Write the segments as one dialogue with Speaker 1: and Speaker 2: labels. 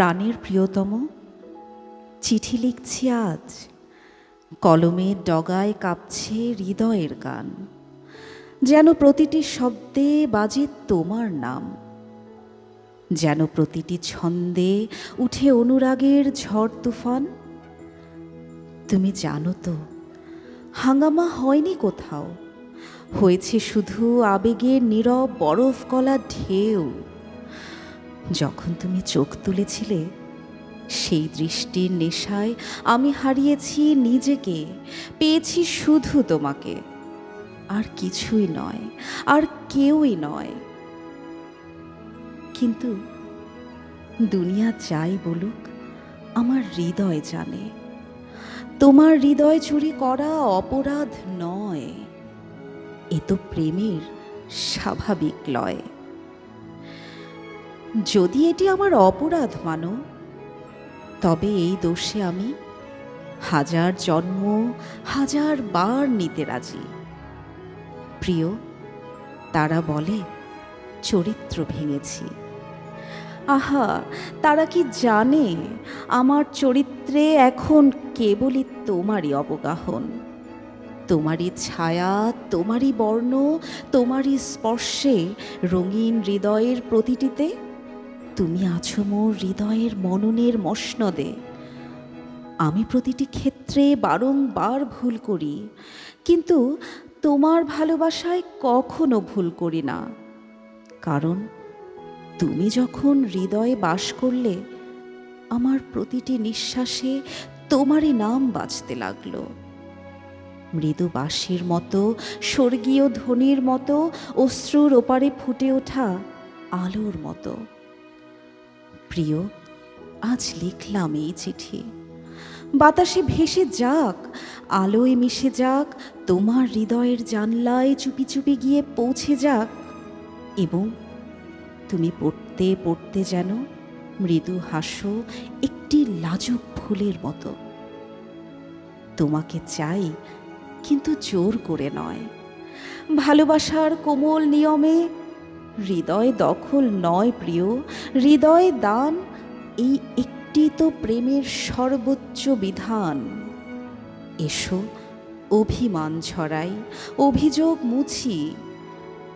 Speaker 1: প্রাণের প্রিয়তম? চিঠি লিখছি আজ। কলমের ডগায় কাঁপছে হৃদয়ের গান। যেন প্রতিটি শব্দে বাজে তোমার নাম। যেন প্রতিটি ছন্দে উঠে অনুরাগের ঝড় তুফান। তুমি জানো তো, হাঙ্গামা হয়নি কোথাও। হয়েছে শুধু আবেগের নীরব বরফ গলা ঢেউ। যখন তুমি চোখ তুলেছিলে, সেই দৃষ্টির নেশায় আমি হারিয়েছি নিজেকে, পেয়েছি শুধু তোমাকে। আর কিছুই নয়, আর কেউই নয়। কিন্তু দুনিয়া যাই বলুক, আমার হৃদয় জানে। তোমার হৃদয় চুরি করা অপরাধ নয়। এ তো প্রেমের স্বাভাবিক লয়। যদি এটি আমার অপরাধ, মানো। তবে এই দোষে আমি হাজার জন্ম, হাজার বার নিতে রাজি। প্রিয়, তারা বলে, চরিত্র ভেঙেছি। আহা, তারা কি জানে, আমার চরিত্রে এখন কেবলই তোমারই অবগাহন। তোমারই ছায়া, তোমারই বর্ণ, তোমারই স্পর্শে রঙিন হৃদয়ের প্রতিটিতে তুমি আছো মোর হৃদয়ের মননের মসনদে। আমি প্রতিটি ক্ষেত্রে বারংবার ভুল করি, কিন্তু তোমার ভালোবাসায় কখনো ভুল করি না। কারণ তুমি যখন হৃদয়ে বাস করলে, আমার প্রতিটি নিঃশ্বাসে তোমারই নাম বাজতে লাগল। মৃদু বাঁশির মতো, স্বর্গীয় ধ্বনির মতো, অশ্রুর ওপারে ফুটে ওঠা আলোর মতো। প্রিয়, আজ লিখলাম এই চিঠি। বাতাসে ভেসে যাক, আলোয় মিশে যাক, তোমার হৃদয়ের জানলায় চুপি চুপি গিয়ে পৌঁছে যাক। এবং তুমি পড়তে পড়তে যেন মৃদু হাসো একটি লাজুক ফুলের মতো। তোমাকে চাই, কিন্তু জোর করে নয়। ভালোবাসার কোমল নিয়মে হৃদয় দখল নয় প্রিয়, হৃদয় দান এই একটি তো প্রেমের সর্বোচ্চ বিধান। এসো, অভিমান ছড়াই, অভিযোগ মুছি,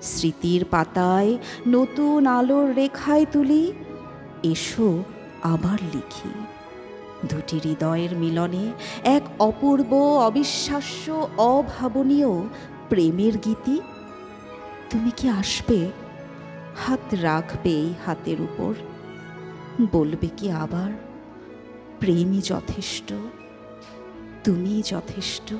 Speaker 1: স্মৃতির পাতায় নতুন আলোর রেখায় তুলি, এসো আবার লিখি। দুটি হৃদয়ের মিলনে এক অপূর্ব, অবিশ্বাস্য, অভাবনীয় প্রেমের গীতি। তুমি কি আসবে হাত রাখবে এই হাতের উপর। বলবে কি আবার প্রেমই যথেষ্ট তুমি যথেষ্ট।